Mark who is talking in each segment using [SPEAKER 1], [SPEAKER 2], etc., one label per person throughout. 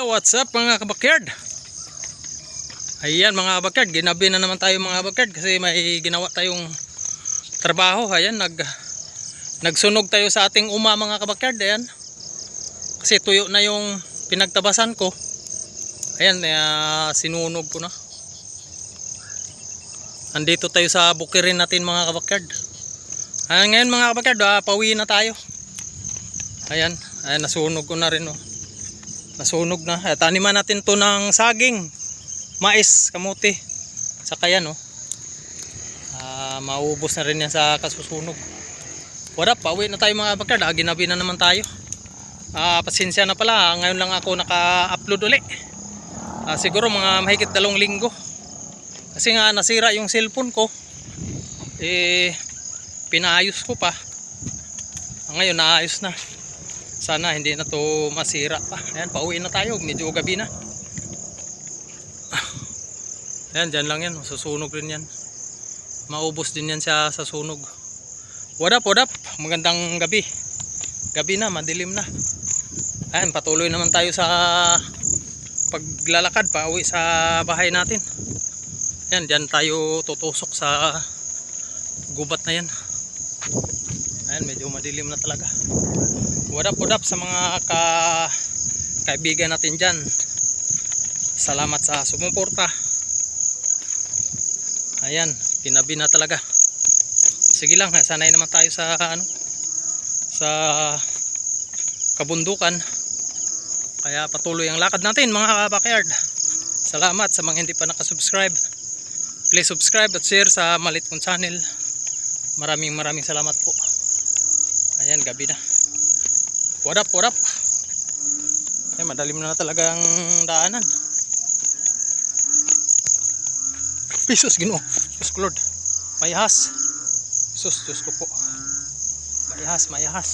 [SPEAKER 1] Hello, what's up mga kabakyard? Ayan mga kabakyard, ginabi na naman tayo mga kabakyard kasi may ginawa tayong trabaho. Ayan, nag, nagsunog tayo sa ating uma mga kabakyard. Ayan, kasi tuyo na yung pinagtabasan ko. Ayan, uh, sinunog ko na. Andito tayo sa bukirin natin mga kabakyard. Ayan, ngayon mga kabakyard, uh, pauwi na tayo. Ayan, ayan, nasunog ko na rin. Oh nasunog na. Eh, taniman natin to ng saging mais, kamuti saka yan oh. Ah, maubos na rin yan sa kasusunog. What up, pauwi na tayo mga bakard ah, ginabi na naman tayo. Ah, pasensya na pala, ngayon lang ako naka-upload uli. Ah, siguro mga mahigit dalawang linggo. Kasi nga nasira yung cellphone ko. Eh pinaayos ko pa. Ah, ngayon naayos na sana hindi na to masira pa. Ayan pauwi na tayo. Medyo gabi na. Ayan dyan lang yan. Susunog rin yan. Maubos din yan siya sa sunog. What up what up? Magandang gabi. Gabi na madilim na. Ayan patuloy naman tayo sa paglalakad pauwi sa bahay natin. Ayan dyan tayo tutusok sa gubat na yan ayan medyo madilim na talaga What up, what up sa mga ka kaibigan natin dyan. Salamat sa sumuporta. Ayan, kinabi na talaga. Sige lang, sanay naman tayo sa ano sa kabundukan. Kaya patuloy ang lakad natin mga backyard. Salamat sa mga hindi pa nakasubscribe. Please subscribe at share sa Malit kong channel. Maraming maraming salamat po. Ayan, gabi na. What up, what up? Ay, madalim na talaga ang daanan. Pisos gino. Ko Lord. Mayahas. Sus, Diyos ko po. Mayahas, mayahas.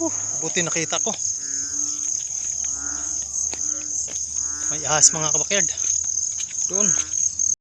[SPEAKER 1] Uh, buti nakita ko. Mayahas mga kabakyard. Doon.